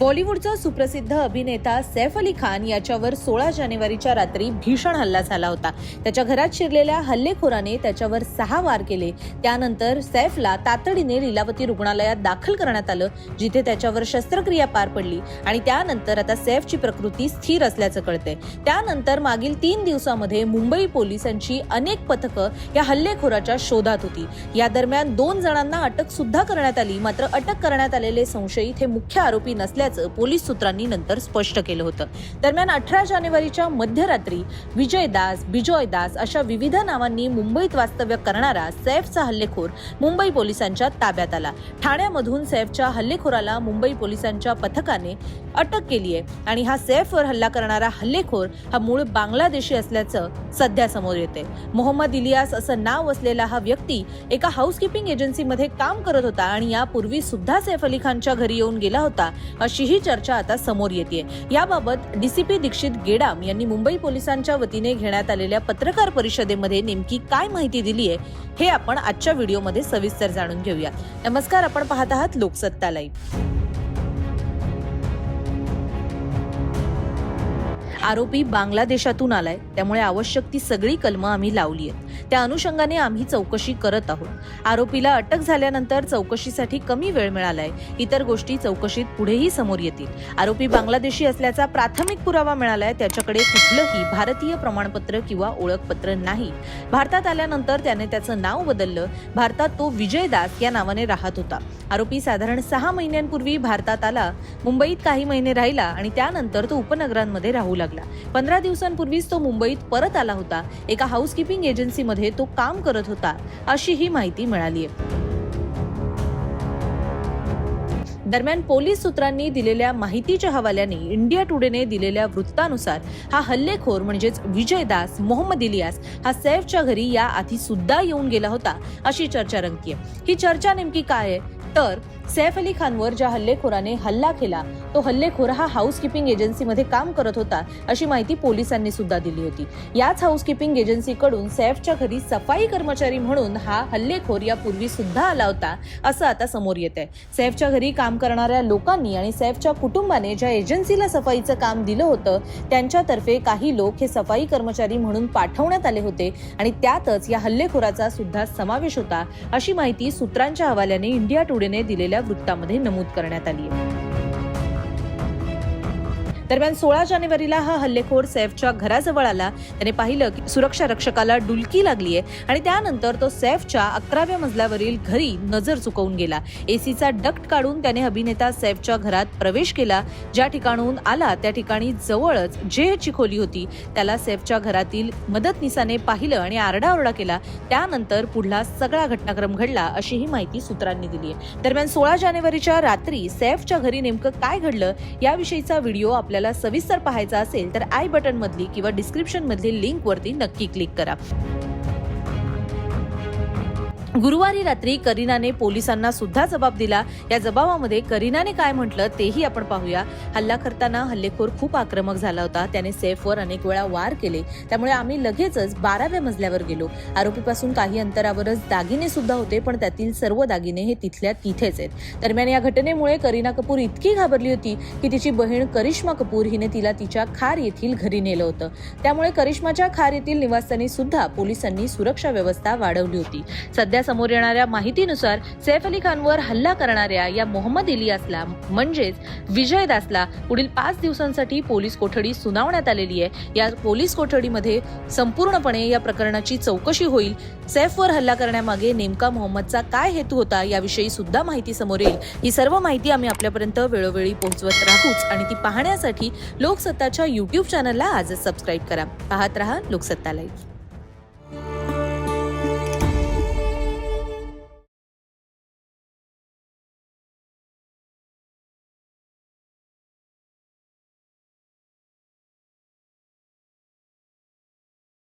बॉलिवूडचा सुप्रसिद्ध अभिनेता सैफ अली खान याच्यावर सोळा जानेवारीच्या रात्री भीषण हल्ला झाला होता. त्याच्या घरात शिरलेल्या हल्लेखोराने त्याच्यावर सहा वार केले. त्यानंतर सैफला तातडीने लीलावती रुग्णालयात दाखल करण्यात आलं जिथे त्याच्यावर शस्त्रक्रिया पार पडली आणि त्यानंतर आता सैफची प्रकृती स्थिर असल्याचं कळतंय. त्यानंतर मागील तीन दिवसामध्ये मुंबई पोलिसांची अनेक पथकं या हल्लेखोराच्या शोधात होती. या दरम्यान दोन जणांना अटक सुद्धा करण्यात आली मात्र अटक करण्यात आलेले संशयित हे मुख्य आरोपी असल्याचं पोलीस सूत्रांनी नंतर स्पष्ट केलं होतं. दरम्यान अठरा जानेवारीच्या मध्यरात्री विजय दास बिजॉय दास अशा विविध नावांनी मुंबईत वास्तव्य करणारा सैफचा हल्लेखोर मुंबई पोलिसांच्या ताब्यात आला. ठाण्यामधून सैफच्या हल्लेखोराला मुंबई पोलिसांच्या पथकाने अटक केली आहे आणि हा सैफवर हल्ला करणारा हल्लेखोर हा मूळ बांगलादेशी असल्याचं सध्या समोर येते मोहम्मद इलियास असं नाव असलेला हा व्यक्ती एका हाऊसकीपिंग एजन्सीमध्ये काम करत होता आणि यापूर्वी सुद्धा सैफ अली खानच्या घरी येऊन गेला होता अशीही चर्चा आता समोर येते याबाबत डीसीपी दीक्षित गेडाम यांनी मुंबई पोलिसांच्या वतीने घेण्यात आलेल्या पत्रकार परिषदेमध्ये नेमकी काय माहिती दिली आहे हे आपण आजच्या व्हिडिओमध्ये सविस्तर जाणून घेऊया नमस्कार आपण पाहत आहात लोकसत्ता लाईव्ह. आरोपी बांगलादेशातून आलाय त्यामुळे आवश्यक ती सगळी कलमं आम्ही लावली आहेत त्या अनुषंगाने आम्ही चौकशी करत आहोत. आरोपीला अटक झाल्यानंतर चौकशीसाठी कमी वेळ मिळालाय. इतर गोष्टी चौकशीत पुढेही समोर येतील. आरोपी बांगलादेशी असल्याचा प्राथमिक पुरावा मिळालाय. त्याच्याकडे कुठलंही भारतीय प्रमाणपत्र किंवा ओळखपत्र नाही. भारतात आल्यानंतर त्याने त्याचं नाव बदललं. भारतात तो विजय दास या नावाने राहत होता. आरोपी साधारण सहा महिन्यांपूर्वी भारतात आला. मुंबईत काही महिने राहिला आणि त्यानंतर तो उपनगरांमध्ये राहू लागला. पंधरा दिवसांपूर्वीच तो मुंबईत परत आला होता. एका हाऊसकीपिंग एजन्सीमध्ये तो काम करत होता अशी ही माहिती मिळाली आहे. दरम्यान पोलीस सूत्रांनी दिलेल्या माहितीच्या हवाल्याने इंडिया टुडेने दिलेल्या वृत्तानुसार हा हल्लेखोर म्हणजेच विजय दास मोहम्मद इलियास हा सैफच्या घरी या आधी सुद्धा येऊन गेला होता अशी चर्चा रंगतीये. ही चर्चा नेमकी काय आहे? तर सैफ अली खानवर ज्या हल्लेखोराने हल्ला केला तो हल्लेखोर हा हाऊसकीपिंग एजन्सीमध्ये काम करत होता अशी माहिती पोलिसांनी सुद्धा दिली होती. याच हाऊसकीपिंग एजन्सीकडून सैफच्या घरी सफाई कर्मचारी म्हणून हा हल्लेखोर यापूर्वी सुद्धा आला होता असं आता समोर येत आहे सैफच्या घरी काम करणाऱ्या लोकांनी आणि सैफच्या कुटुंबाने ज्या एजन्सीला सफाईचं काम दिलं होतं त्यांच्यातर्फे काही लोक हे सफाई कर्मचारी म्हणून पाठवण्यात आले होते आणि त्यातच या हल्लेखोराचा सुद्धा समावेश होता अशी माहिती सूत्रांच्या हवाल्याने इंडिया टुडेने दिलेल्या वृत्तामध्ये नमूद करण्यात आली आहे. दरम्यान सोळा जानेवारीला हा हल्लेखोर सैफच्या घराजवळ आला. त्याने पाहिलं की सुरक्षा रक्षकाला डुलकी लागलीये आणि त्यानंतर तो सैफच्या अकराव्या मजल्यावरील घरी नजर चुकवून गेला. एसीचा डक्ट काढून त्याने अभिनेता सैफच्या घरात प्रवेश केला. ज्या ठिकाणून आला त्या ठिकाणी जवळच जेची खोली होती. त्याला सैफच्या घरातील मदतनीसाने पाहिलं आणि आरडाओरडा केला. त्यानंतर पुढला सगळा घटनाक्रम घडला अशी ही माहिती सूत्रांनी दिली आहे दरम्यान सोळा जानेवारीच्या रात्री सैफच्या घरी नेमकं काय घडलं याविषयीचा व्हिडिओ आपल्याला सविस्तर पाहायचा असेल तर आय बटन मधली किंवा डिस्क्रिप्शन मधली लिंक वरती नक्की क्लिक करा. गुरुवारी रात्री करीनाने पोलिसांना सुद्धा जबाब दिला. या जबाबामध्ये करीनाने काय म्हटलं तेही आपण पाहूया. हल्ला करताना हल्लेखोर खूप आक्रमक झाला होता. त्याने सेफवर अनेक वेळा वार केले. त्यामुळे आम्ही लगेचच बाराव्या मजल्यावर गेलो. आरोपीपासून काही अंतरावरच दागिने सुद्धा होते पण त्यातील सर्व दागिने हे तिथल्या तिथेच आहेत. दरम्यान या घटनेमुळे करीना कपूर इतकी घाबरली होती की तिची बहीण करिश्मा कपूर हिने तिला तिच्या खार येथील घरी नेलं होतं. त्यामुळे करिश्माच्या खार येथील निवासस्थानी सुद्धा पोलिसांनी सुरक्षा व्यवस्था वाढवली होती. सध्या समोर येणाऱ्या माहितीनुसार सैफ अली खानवर हल्ला करणाऱ्या या मोहम्मद इलियासला म्हणजेच विजय दासला पुढील पाच दिवसांसाठी पोलीस कोठडी सुनावण्यात आलेली आहे. या पोलीस कोठडीमध्ये संपूर्णपणे या प्रकरणाची चौकशी होईल. सैफवर हल्ला करण्यामागे नेमका मोहम्मदचा काय हेतू होता याविषयी सुद्धा माहिती समोर येईल. ही सर्व माहिती आम्ही आपल्यापर्यंत वेळोवेळी पोहोचवत राहूच आणि ती पाहण्यासाठी लोकसत्ताच्या युट्यूब चॅनलला आजच सबस्क्राईब करा. पाहत रहा लोकसत्ता लाईव्ह